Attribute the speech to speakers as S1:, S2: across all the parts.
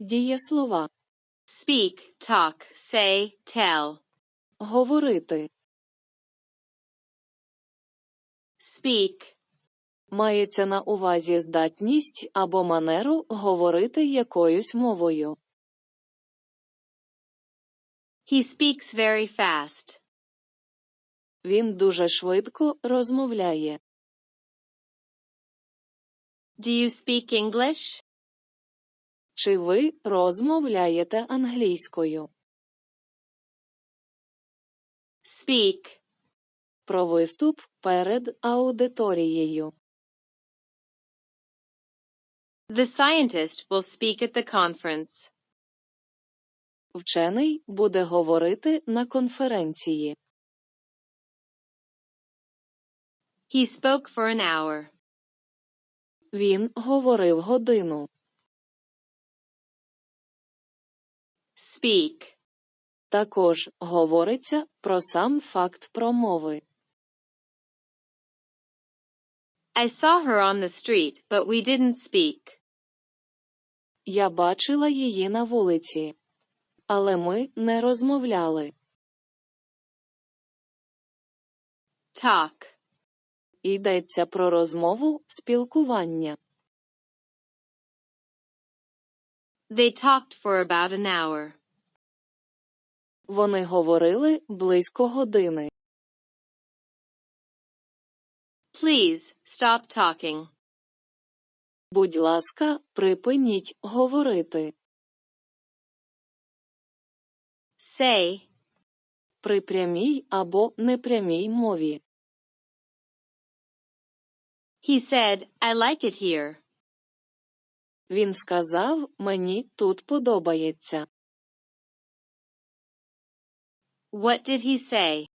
S1: Дієслова.
S2: Speak, talk, say, tell.
S1: Говорити.
S2: Speak.
S1: Мається на увазі здатність або манеру говорити якоюсь мовою.
S2: He speaks very fast.
S1: Він дуже швидко розмовляє.
S2: Do you speak English?
S1: Чи ви розмовляєте англійською?
S2: Speak.
S1: Про виступ перед аудиторією.
S2: The scientist will speak at the conference.
S1: Вчений буде говорити на конференції.
S2: He spoke for an hour.
S1: Він говорив годину.
S2: Speak.
S1: Також говориться про сам факт промови.
S2: I saw her on the street, but we didn't speak.
S1: Я бачила її на вулиці. Але ми не розмовляли.
S2: Talk.
S1: Йдеться про розмову, спілкування.
S2: They talked for about an hour.
S1: Вони говорили близько години.
S2: Please, stop talking.
S1: Будь ласка, припиніть говорити.
S2: Say.
S1: При прямій або непрямій мові.
S2: He said, I like it here.
S1: Він сказав, мені тут подобається.
S2: What did he say?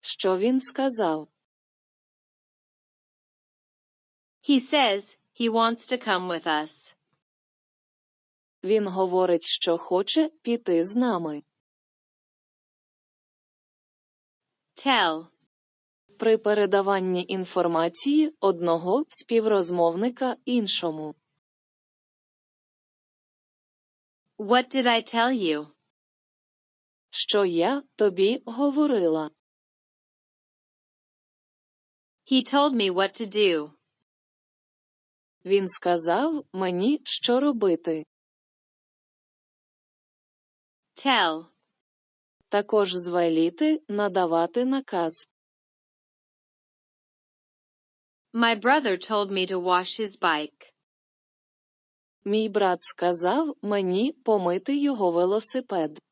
S1: Що він сказав?
S2: He says, he wants to come with us.
S1: Він говорить, що хоче піти з нами.
S2: Tell.
S1: При передаванні інформації одного співрозмовника іншому.
S2: What did I tell you?
S1: Що я тобі говорила.
S2: He told me what to do.
S1: Він сказав мені, що робити.
S2: Tell.
S1: Також звеліти надавати наказ.
S2: My brother told me to wash his bike.
S1: Мій брат сказав мені помити його велосипед.